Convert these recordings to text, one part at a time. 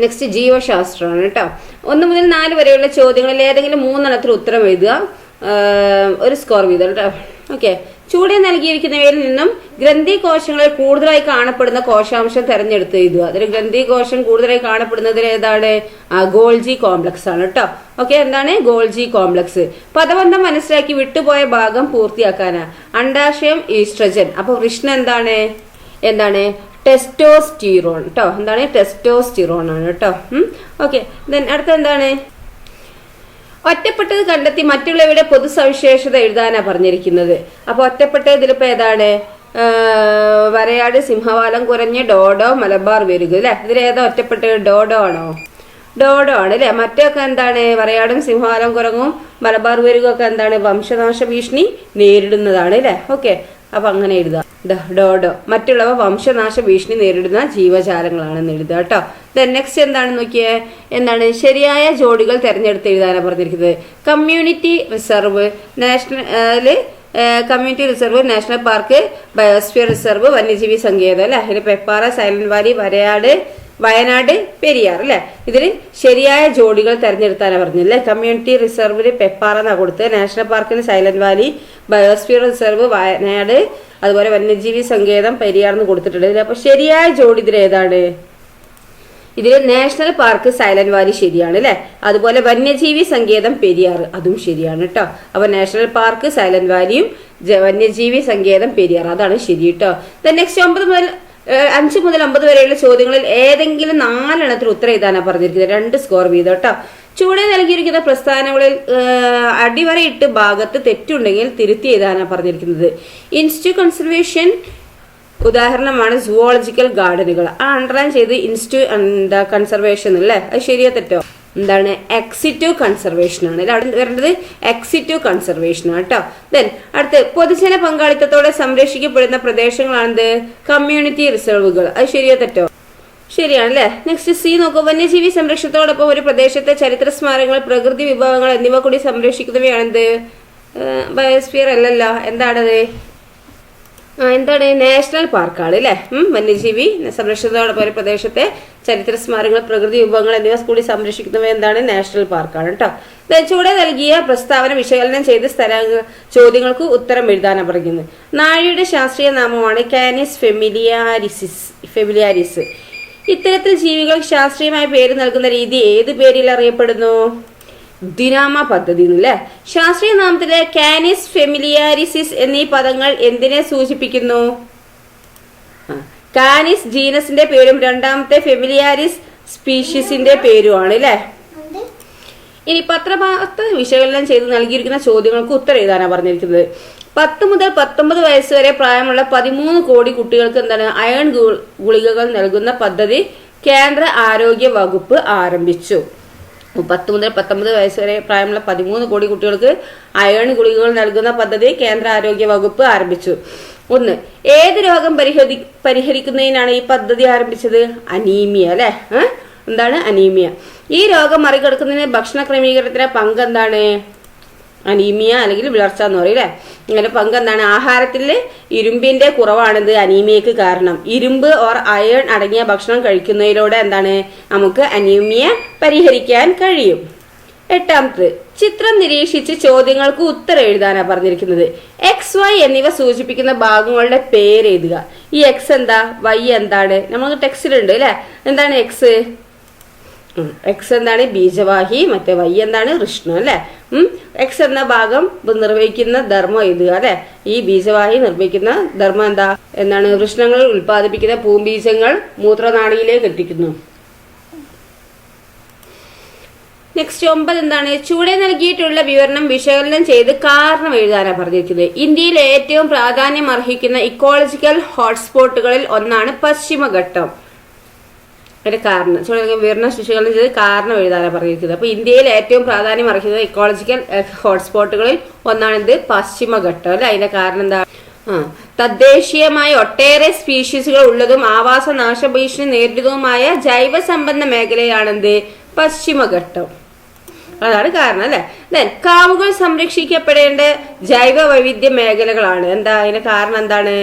Next ജീവശാസ്ത്രമാണ് കേട്ടോ. ഒന്ന് മുതൽ നാല് വരെയുള്ള ചോദ്യങ്ങളിൽ ഏതെങ്കിലും മൂന്നെണ്ണത്തിൽ ഉത്തരം എഴുതുക. ഒരു സ്കോർ വീതം കേട്ടോ. ഓക്കെ ചൂടെ നൽകിയിരിക്കുന്നവയിൽ നിന്നും ഗ്രന്ഥി കോശങ്ങളിൽ കൂടുതലായി കാണപ്പെടുന്ന കോശാംശം തെരഞ്ഞെടുത്ത് എഴുതുക. അതിൽ ഗ്രന്ഥി കോശം കൂടുതലായി കാണപ്പെടുന്നതിൽ ഏതാണ്? ഗോൾജി കോംപ്ലക്സ് ആണ് കേട്ടോ. ഓക്കെ എന്താണ്? ഗോൾജി കോംപ്ലക്സ് പദബന്ധം മനസ്സിലാക്കി വിട്ടുപോയ ഭാഗം പൂർത്തിയാക്കാനാണ് അണ്ടാശയം ഈസ്ട്രജൻ. അപ്പൊ കൃഷ്ണ എന്താണ്? എന്താണ്? ടെസ്റ്റോസ്റ്റീറോൺ കേട്ടോ എന്താണ്? ടെസ്റ്റോസ്റ്റീറോൺ ആണ് കേട്ടോ ഓക്കെ. ദെൻ അടുത്ത എന്താണ്? ഒറ്റപ്പെട്ടത് കണ്ടെത്തി മറ്റുള്ളവരുടെ പൊതു സവിശേഷത എഴുതാനാ പറഞ്ഞിരിക്കുന്നത്. അപ്പൊ ഒറ്റപ്പെട്ടത് ഇതിലിപ്പോ ഏതാണ്? വരയാട് സിംഹവാലം കുറഞ്ഞ ഡോഡോ മലബാർ വരുക അല്ലെ ഇതിലേതാ ഒറ്റപ്പെട്ടത്? ഡോഡോ ആണോ? ഡോഡോ ആണ് അല്ലെ മറ്റൊക്കെ എന്താണ്? വരയാടും സിംഹവാലം കുരങ്ങും മലബാർ വരുകൊക്കെ എന്താണ്? വംശനാശ ഭീഷണി നേരിടുന്നതാണ് അല്ലെ ഓക്കെ. അപ്പൊ അങ്ങനെ എഴുതാം. ഡോഡോ മറ്റുള്ളവ വംശനാശ ഭീഷണി നേരിടുന്ന ജീവജാലങ്ങളാണെന്ന് എഴുതുക കേട്ടോ. നെക്സ്റ്റ് എന്താണ് നോക്കിയേ? എന്താണ്? ശരിയായ ജോഡികൾ തിരഞ്ഞെടുത്ത് എഴുതാനാണ് പറഞ്ഞിരിക്കുന്നത്. Community reserve national community reserve national park biosphere reserve വന്യജീവി സങ്കേതം അല്ലെ? അതിൽ പെപ്പാറ സൈലന്റ് വാലി വരയാട് വയനാട് പെരിയാർ അല്ലെ? ഇതിൽ ശരിയായ ജോഡികൾ തെരഞ്ഞെടുത്താനാണ് പറഞ്ഞല്ലേ കമ്മ്യൂണിറ്റി റിസർവിൽ പെപ്പാറ എന്നാ കൊടുത്തത്. National പാർക്കിന് Silent Valley biosphere reserve Wayanad അതുപോലെ വന്യജീവി സങ്കേതം പെരിയാർ എന്ന് കൊടുത്തിട്ടുണ്ട് ഇതിൽ അപ്പൊ ശരിയായ ജോഡി ഇതിൽ ഏതാണ്? ഇതിൽ നാഷണൽ പാർക്ക് സൈലന്റ് വാലി ശരിയാണ് അല്ലെ? അതുപോലെ വന്യജീവി സങ്കേതം പെരിയാർ അതും ശരിയാണ് കേട്ടോ അപ്പൊ നാഷണൽ പാർക്ക് സൈലന്റ് വാലിയും വന്യജീവി സങ്കേതം പെരിയാർ അതാണ് ശരി കേട്ടോ നെക്സ്റ്റ് ഒമ്പത് മുതൽ അഞ്ച് മുതൽ അമ്പത് വരെയുള്ള ചോദ്യങ്ങളിൽ ഏതെങ്കിലും നാലെണ്ണത്തിൽ ഉത്തരം എഴുതാനാണ് പറഞ്ഞിരിക്കുന്നത്. രണ്ട് സ്കോർ വീതം കേട്ടോ ചുവടെ നൽകിയിരിക്കുന്ന പ്രസ്ഥാനങ്ങളിൽ അടിവരയിട്ട് ഭാഗത്ത് തെറ്റുണ്ടെങ്കിൽ തിരുത്തി എഴുതാനാണ് പറഞ്ഞിരിക്കുന്നത്. ഇൻസ്റ്റിറ്റ്യൂട്ട് കൺസർവേഷൻ ഉദാഹരണമാണ് സുവോളജിക്കൽ ഗാർഡനുകൾ ആ അണ്ടർലൈൻ ചെയ്ത് ഇൻസ്റ്റിറ്റ്യൂ കൺസർവേഷൻ അല്ലേ അത് ശരിയോ തെറ്റോ? എന്താണ് എക്സിറ്റീവ് കൺസർവേഷൻ ആണ്. അവിടെ വരേണ്ടത് എക്സിറ്റീവ് കൺസർവേഷൻ ആണ് കേട്ടോ ദെൻ അടുത്ത് പൊതുജന പങ്കാളിത്തത്തോടെ സംരക്ഷിക്കപ്പെടുന്ന പ്രദേശങ്ങളാണെന്ത്? കമ്മ്യൂണിറ്റി റിസർവുകൾ അത് ശരിയോ തെറ്റോ? ശരിയാണ് അല്ലേ നെക്സ്റ്റ് സി നോക്കൂ. വന്യജീവി സംരക്ഷണത്തോടൊപ്പം ഒരു പ്രദേശത്തെ ചരിത്ര സ്മാരകങ്ങൾ പ്രകൃതി വിഭവങ്ങൾ എന്നിവ കൂടി സംരക്ഷിക്കുന്നവയാണെന്ത്? ബയോസ്ഫിയർ അല്ലല്ലോ. എന്താണത്? എന്താണ് നാഷണൽ പാർക്കാണ് അല്ലേ? വന്യജീവി സംരക്ഷിതയോടൊപ്പം പ്രദേശത്തെ ചരിത്ര സ്മാരകങ്ങൾ പ്രകൃതി വിഭവങ്ങൾ എന്നിവ കൂടി സംരക്ഷിക്കുന്നവ എന്താണ് നാഷണൽ പാർക്കാണ് കേട്ടോ ചുവടെ നൽകിയ പ്രസ്താവന വിശകലനം ചെയ്ത് സ്ഥല ചോദ്യങ്ങൾക്ക് ഉത്തരം എഴുതാനാണ് പറയുന്നത് നാഴിയുടെ ശാസ്ത്രീയ നാമമാണ് കാനിസ് ഫെമിലിയാരിസിസ് ഫെമിലിയാരിസ്. ഇത്തരത്തിൽ ജീവികൾ ശാസ്ത്രീയമായ പേര് നൽകുന്ന രീതി ഏത് പേരിൽ അറിയപ്പെടുന്നു? ദിനാമ പദ്ധതി അല്ലേ? ശാസ്ത്രീയ നാമത്തിലെ കാനിസ് ഫെമിലിയാരിസിസ് എന്നീ പദങ്ങൾ എന്തിനെ സൂചിപ്പിക്കുന്നു? കാനിസ് ജീനസിന്റെ പേരും രണ്ടാമത്തെ ഫെമിലിയാരിസ് സ്പീഷീസിന്റെ പേരുമാണ് അല്ലേ? ഇനി പത്രഭാഗത്ത് വിശകലനം ചെയ്ത് നൽകിയിരിക്കുന്ന ചോദ്യങ്ങൾക്ക് ഉത്തരം എഴുതാനാണ് പറഞ്ഞിരിക്കുന്നത്. പത്ത് മുതൽ പത്തൊമ്പത് വയസ്സ് വരെ പ്രായമുള്ള പതിമൂന്ന് കോടി കുട്ടികൾക്ക് എന്താണ് അയൺ ഗുളികകൾ നൽകുന്ന പദ്ധതി കേന്ദ്ര ആരോഗ്യ വകുപ്പ് ആരംഭിച്ചു. പത്ത് മുതൽ പത്തൊമ്പത് വയസ്സ് വരെ പ്രായമുള്ള പതിമൂന്ന് കോടി കുട്ടികൾക്ക് അയൺ ഗുളികകൾ നൽകുന്ന പദ്ധതി കേന്ദ്ര ആരോഗ്യ വകുപ്പ് ആരംഭിച്ചു. ഒന്ന് ഏത് രോഗം പരിഹരി പരിഹരിക്കുന്നതിനാണ് ഈ പദ്ധതി ആരംഭിച്ചത്? അനീമിയ അല്ലെ? എന്താണ് അനീമിയ? ഈ രോഗം മറികടക്കുന്നതിന് ഭക്ഷണ ക്രമീകരണത്തിന്റെ പങ്ക് എന്താണ്? അനീമിയ അല്ലെങ്കിൽ വിളർച്ച എന്ന് പറയും അല്ലേ? അങ്ങനെ പങ്ക് എന്താണ്? ആഹാരത്തിൽ ഇരുമ്പിന്റെ കുറവാണിത് അനീമിയക്ക് കാരണം. ഇരുമ്പ് ഓർ അയൺ അടങ്ങിയ ഭക്ഷണം കഴിക്കുന്നതിലൂടെ എന്താണ്? നമുക്ക് അനീമിയ പരിഹരിക്കാൻ കഴിയും. എട്ടാമത് ചിത്രം നിരീക്ഷിച്ച് ചോദ്യങ്ങൾക്ക് ഉത്തരം എഴുതാനാണ് പറഞ്ഞിരിക്കുന്നത്. എക്സ് വൈ എന്നിവ സൂചിപ്പിക്കുന്ന ഭാഗങ്ങളുടെ പേര് എഴുതുക. ഈ എക്സ് എന്താ? വൈ എന്താണ്? നമുക്ക് ടെക്സ്റ്റിലുണ്ട് അല്ലെ? എന്താണ് എക്സ് എക്സ് എന്താണ്? ബീജവാഹി മറ്റേ വൈ എന്താണ്? കൃഷ്ണു അല്ലെ? എക്സ് എന്ന ഭാഗം നിർവഹിക്കുന്ന ധർമ്മം എഴുതുക അല്ലെ? ഈ ബീജവാഹി നിർവഹിക്കുന്ന ധർമ്മം എന്താ? എന്താണ്? കൃഷ്ണങ്ങൾ ഉൽപ്പാദിപ്പിക്കുന്ന പൂമ്പീജങ്ങൾ മൂത്രനാളിയിലേക്ക് എത്തിക്കുന്നു. നെക്സ്റ്റ് ഒമ്പത് എന്താണ്? ചുവടെ നൽകിയിട്ടുള്ള വിവരണം വിശകലനം ചെയ്ത് കാരണം എഴുതാനാണ് പറഞ്ഞിരിക്കുന്നത്. ഇന്ത്യയിൽ ഏറ്റവും പ്രാധാന്യം അർഹിക്കുന്ന ഇക്കോളജിക്കൽ ഹോട്ട്സ്പോട്ടുകളിൽ ഒന്നാണ് പശ്ചിമഘട്ടം. അതിന്റെ കാരണം. വിവരണം വിശകലനം ചെയ്ത് കാരണം എഴുതാനാണ് പറഞ്ഞിരിക്കുന്നത്. അപ്പൊ ഇന്ത്യയിൽ ഏറ്റവും പ്രാധാന്യം അർഹിക്കുന്ന ഇക്കോളജിക്കൽ ഹോട്ട്സ്പോട്ടുകളിൽ ഒന്നാണിത് പശ്ചിമഘട്ടം അല്ലെ? അതിന്റെ കാരണം എന്താ? തദ്ദേശീയമായ ഒട്ടേറെ സ്പീഷീസുകൾ ഉള്ളതും ആവാസ നാശഭീഷണി നേരിടുന്നതുമായ ജൈവ സമ്പന്ന മേഖലയാണെന്ത് പശ്ചിമഘട്ടം അതാണ് കാരണം അല്ലെ? ദെൻ കാവുകൾ സംരക്ഷിക്കപ്പെടേണ്ട ജൈവ വൈവിധ്യ മേഖലകളാണ്. എന്താ? അതിന് കാരണം എന്താണ്?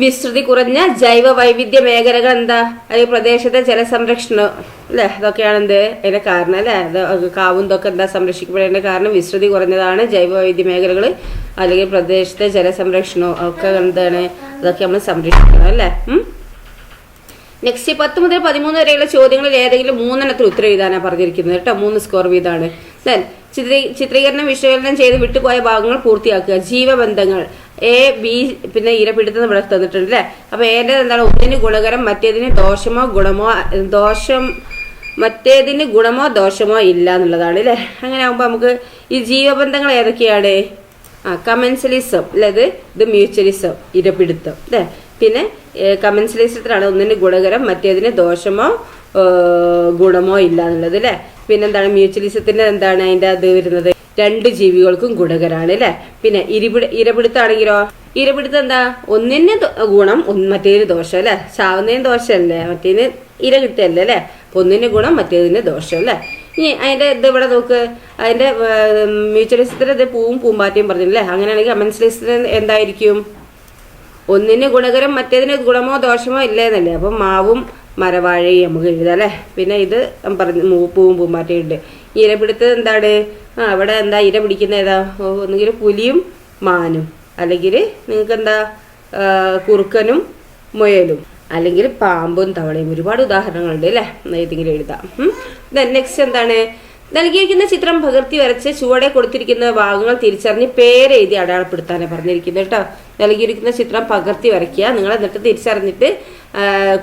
വിസ്തൃതി കുറഞ്ഞ ജൈവ വൈവിധ്യ മേഖലകൾ എന്താ? അല്ലെങ്കിൽ പ്രദേശത്തെ ജലസംരക്ഷണം അല്ലേ? അതൊക്കെയാണ് എന്ത്? അതിന്റെ കാരണം അല്ലേ? കാവുന്തൊക്കെ എന്താ സംരക്ഷിക്കപ്പെടേണ്ട കാരണം? വിസ്തൃതി കുറഞ്ഞതാണ് ജൈവ വൈവിധ്യ മേഖലകൾ അല്ലെങ്കിൽ പ്രദേശത്തെ ജലസംരക്ഷണം ഒക്കെ എന്താണ്? അതൊക്കെ നമ്മൾ സംരക്ഷിക്കണം അല്ലേ? നെക്സ്റ്റ് പത്ത് മുതൽ പതിമൂന്ന് വരെയുള്ള ചോദ്യങ്ങളിൽ ഏതെങ്കിലും മൂന്നെണ്ണത്തിൽ ഉത്തരം എഴുതാനാണ് പറഞ്ഞിരിക്കുന്നത് കേട്ടോ. മൂന്ന് സ്കോർ വീതാണ് ചിത്രീ ചിത്രീകരണം വിശകലനം ചെയ്ത് വിട്ടുപോയ ഭാഗങ്ങൾ പൂർത്തിയാക്കുക. ജീവബന്ധങ്ങൾ എ ബി പിന്നെ ഇരപിടുത്തം ഇവിടെ തന്നിട്ടുണ്ട് അല്ലേ അപ്പൊ ഏന്റെ എന്താണ്? ഒന്നിന് ഗുണകരം മറ്റേതിന് ദോഷമോ ഗുണമോ ദോഷം മറ്റേതിന് ഗുണമോ ദോഷമോ ഇല്ല എന്നുള്ളതാണ് അല്ലേ അങ്ങനെ ആകുമ്പോൾ നമുക്ക് ഈ ജീവബന്ധങ്ങൾ ഏതൊക്കെയാണ്? ആ കമൻസലിസം അല്ലത് ഇത്? മ്യൂച്വലിസം ഇരപിടുത്തം അല്ലേ പിന്നെ കമൻസലിസത്തിലാണ് ഒന്നിന് ഗുണകരം മറ്റേതിന് ദോഷമോ ഗുണമോ ഇല്ല എന്നുള്ളത് അല്ലേ പിന്നെന്താണ്? മ്യൂച്വലിസത്തിന്റെ എന്താണ് അതിന്റെ അത് വരുന്നത്? രണ്ട് ജീവികൾക്കും ഗുണകരാണ് അല്ലെ? പിന്നെ ഇരിപിട ഇരപിടുത്താണെങ്കിലോ? ഇരപിടുത്തം എന്താ? ഒന്നിന് ഗുണം മറ്റേതിന് ദോഷം അല്ലെ? ചാവുന്നതിന് ദോഷമല്ലേ? മറ്റേതിന് ഇര കിട്ടല്ലേ അല്ലെ? ഒന്നിന് ഗുണം മറ്റേതിന് ദോഷം അല്ലെ? ഇനി അതിന്റെ ഇത് ഇവിടെ നോക്ക്. അതിന്റെ മ്യൂച്വലിസത്തിന്റെ ഇത് പൂവും പൂമ്പാറ്റയും പറഞ്ഞില്ലേ? അങ്ങനെയാണെങ്കിൽ കമൻസലിസത്തിന് എന്തായിരിക്കും? ഒന്നിന് ഗുണകരം മറ്റേതിന് ഗുണമോ ദോഷമോ ഇല്ലേന്നല്ലേ? അപ്പം മാവും മരവാഴയും നമുക്ക് എഴുതാം അല്ലേ? പിന്നെ ഇത് പറഞ്ഞു പൂവും പൂമ്പാറ്റയും ഉണ്ട്. ഇര പിടുത്തത് എന്താണ്? ആ അവിടെ എന്താ ഇര പിടിക്കുന്ന ഏതാ? ഒന്നുകിൽ പുലിയും മാനും. അല്ലെങ്കിൽ നിങ്ങൾക്ക് എന്താ? കുറുക്കനും മുയലും. അല്ലെങ്കിൽ പാമ്പും തവളയും. ഒരുപാട് ഉദാഹരണങ്ങളുണ്ട് അല്ലേ? ഏതെങ്കിലും എഴുതാം. നെക്സ്റ്റ് എന്താണ്? നൽകിയിരിക്കുന്ന ചിത്രം പകർത്തി വരച്ച് ചുവടെ കൊടുത്തിരിക്കുന്ന ഭാഗങ്ങൾ തിരിച്ചറിഞ്ഞ് പേരെഴുതി അടയാളപ്പെടുത്താനാണ് പറഞ്ഞിരിക്കുന്നത് കേട്ടോ. നൽകിയിരിക്കുന്ന ചിത്രം പകർത്തി വരയ്ക്കുക. നിങ്ങൾ എന്നിട്ട് തിരിച്ചറിഞ്ഞിട്ട്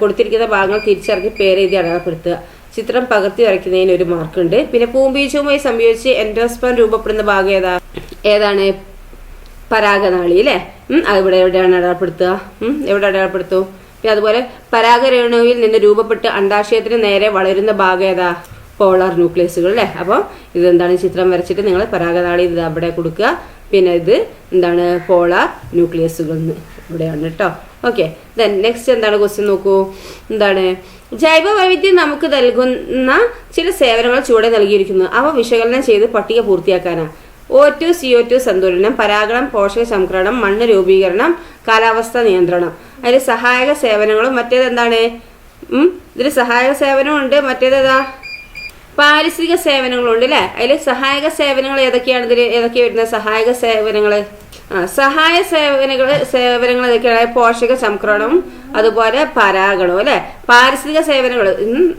കൊടുത്തിരിക്കുന്ന ഭാഗങ്ങൾ തിരിച്ചറിഞ്ഞ് പേരെഴുതി അടയാളപ്പെടുത്തുക. ചിത്രം പകർത്തി വരയ്ക്കുന്നതിന് ഒരു മാർക്കുണ്ട്. പിന്നെ പൂമ്പീജവുമായി സംയോജിച്ച് എൻഡോസ്പാൻ രൂപപ്പെടുന്ന ഭാഗം ഏതാ? ഏതാണ്? പരാഗനാളി അല്ലേ? അത് ഇവിടെ എവിടെയാണ് അടയാളപ്പെടുത്തുക? എവിടെ അടയാളപ്പെടുത്തും? പിന്നെ അതുപോലെ പരാഗരേണുവിൽ നിന്ന് രൂപപ്പെട്ട് അണ്ടാശയത്തിന് നേരെ വളരുന്ന ഭാഗം ഏതാ? പോളാർ ന്യൂക്ലിയസുകൾ അല്ലേ? അപ്പോൾ ഇതെന്താണ് ചിത്രം വരച്ചിട്ട് നിങ്ങൾ പരാഗനാളി ഇത് അവിടെ കൊടുക്കുക. പിന്നെ ഇത് എന്താണ്? പോളാർ ന്യൂക്ലിയസുകൾ ഇവിടെയാണ് കേട്ടോ. ഓക്കെ ദെൻ നെക്സ്റ്റ് എന്താണ് ക്വസ്റ്റ്യൻ നോക്കൂ? എന്താണ്? ജൈവ വൈവിധ്യം നമുക്ക് നൽകുന്ന ചില സേവനങ്ങൾ ചുവടെ നൽകിയിരിക്കുന്നു. അവ വിശകലനം ചെയ്ത് പട്ടിക പൂർത്തിയാക്കാനാണ്. O two C O two സന്തുലനം പരാഗണം പോഷക സംക്രമണം മണ്ണ് രൂപീകരണം കാലാവസ്ഥ നിയന്ത്രണം. അതിൽ സഹായക സേവനങ്ങളും മറ്റേത് എന്താണ് ഇതിൽ സഹായക സേവനമുണ്ട് മറ്റേതേതാ? പാരിസ്ഥിതിക സേവനങ്ങളുണ്ട് അല്ലേ അതിൽ സഹായക സേവനങ്ങൾ ഏതൊക്കെയാണ് ഇതിൽ ഏതൊക്കെയാണ് വരുന്നത്? സഹായക സേവനങ്ങൾ സഹായ സേവനങ്ങൾ സേവനങ്ങൾ ഏതൊക്കെയാണ്? പോഷക സംക്രമണം അതുപോലെ പരാഗണം അല്ലെ? പാരിസ്ഥിതിക സേവനങ്ങൾ.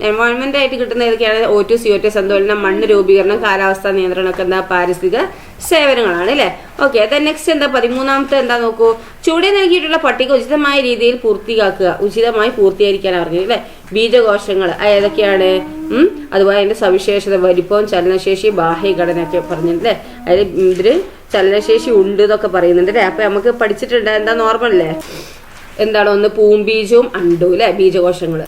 എൻവയോൺമെന്റ് ആയിട്ട് കിട്ടുന്ന ഏതൊക്കെയാണ്? O two C O two സന്തുലനം മണ്ണ് രൂപീകരണം കാലാവസ്ഥാ നിയന്ത്രണം ഒക്കെ എന്താ? പാരിസ്ഥിതിക സേവനങ്ങളാണ് അല്ലെ? ഓക്കെ അതെ നെക്സ്റ്റ് എന്താ? പതിമൂന്നാമത്തെ എന്താ നോക്കൂ? ചുവടെ നൽകിയിട്ടുള്ള പട്ടിക ഉചിതമായ രീതിയിൽ പൂർത്തിയാക്കുക. ഉചിതമായി പൂർത്തീകരിക്കാൻ അറിഞ്ഞു അല്ലെ? ബീജകോശങ്ങൾ ഏതൊക്കെയാണ്? ഉം അതുപോലെ അതിന്റെ സവിശേഷത വലിപ്പവും ചലനശേഷി ബാഹ്യഘടന ഒക്കെ പറഞ്ഞില്ലേ അതായത് ഇതിൽ ചലനശേഷി ഉണ്ട് എന്നൊക്കെ പറയുന്നുണ്ട് അല്ലേ? അപ്പൊ നമുക്ക് പഠിച്ചിട്ടുണ്ട് എന്താ നോർമൽ അല്ലേ എന്താണ് ഒന്ന് പൂമ്പീജവും അണ്ടും അല്ലെ? ബീജകോശങ്ങൾ.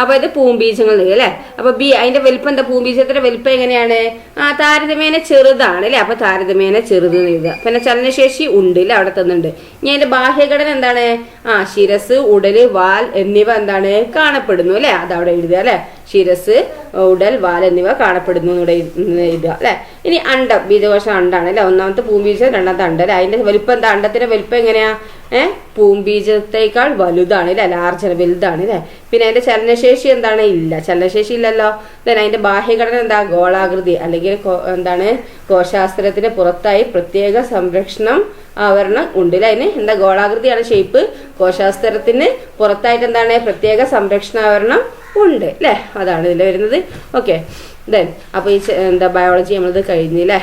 അപ്പൊ ഇത് പൂമ്പീജങ്ങൾ അല്ലെ? അപ്പോൾ ബി അതിന്റെ വലിപ്പം എന്താ? പൂമ്പീജത്തിന്റെ വലിപ്പം എങ്ങനെയാണ്? ആ താരതമ്യേന ചെറുതാണ് അല്ലെ? അപ്പോൾ താരതമ്യേന ചെറുത് എഴുതുക. പിന്നെ ചലനശേഷി ഉണ്ട് അല്ലെ? അവിടെ തന്നുണ്ട് ഇനി അതിന്റെ ബാഹ്യഘടന എന്താണ്? ആ ശിരസ് ഉടൽ വാൽ എന്നിവ എന്താണ്? കാണപ്പെടുന്നു അല്ലെ? അതവിടെ എഴുതുക അല്ലെ? ശിരസ് ഉടൽ വാൽ എന്നിവ കാണപ്പെടുന്നു എഴുതുക അല്ലെ? ഇനി അണ്ടം ബീജകോശം അണ്ടാണ് അല്ലെ? ഒന്നാമത്തെ പൂമ്പീജം രണ്ടാമത്തെ അണ്ടം അല്ലെ? അതിന്റെ വലിപ്പം എന്താ? അണ്ടത്തിന്റെ വലിപ്പം എങ്ങനെയാ? ഏഹ്? പൂമ്പീജത്തേക്കാൾ വലുതാണ് അല്ലെ? ലാർജ് വലുതാണ് അല്ലെ? പിന്നെ അതിന്റെ ചലനശേഷി എന്താണ്? ഇല്ല. ചലനശേഷി ഇല്ലല്ലോ. ദെൻ അതിന്റെ ബാഹ്യഘടന എന്താ? ഗോളാകൃതി അല്ലെങ്കിൽ എന്താണ്? കോശാസ്ത്രത്തിന് പുറത്തായി പ്രത്യേക സംരക്ഷണം ആവരണം ഉണ്ട് അല്ലെ? അതിന് എന്താ? ഗോളാകൃതിയാണ് ഷേപ്പ് കോശാസ്ത്രത്തിന് പുറത്തായിട്ട് എന്താണ്? പ്രത്യേക സംരക്ഷണാവരണം ഉണ്ട് അല്ലേ അതാണ് ഇതിൽ വരുന്നത്. ഓക്കെ ദെൻ അപ്പോൾ ഈ എന്താ ബയോളജി നമ്മളിത് കഴിഞ്ഞില്ലേ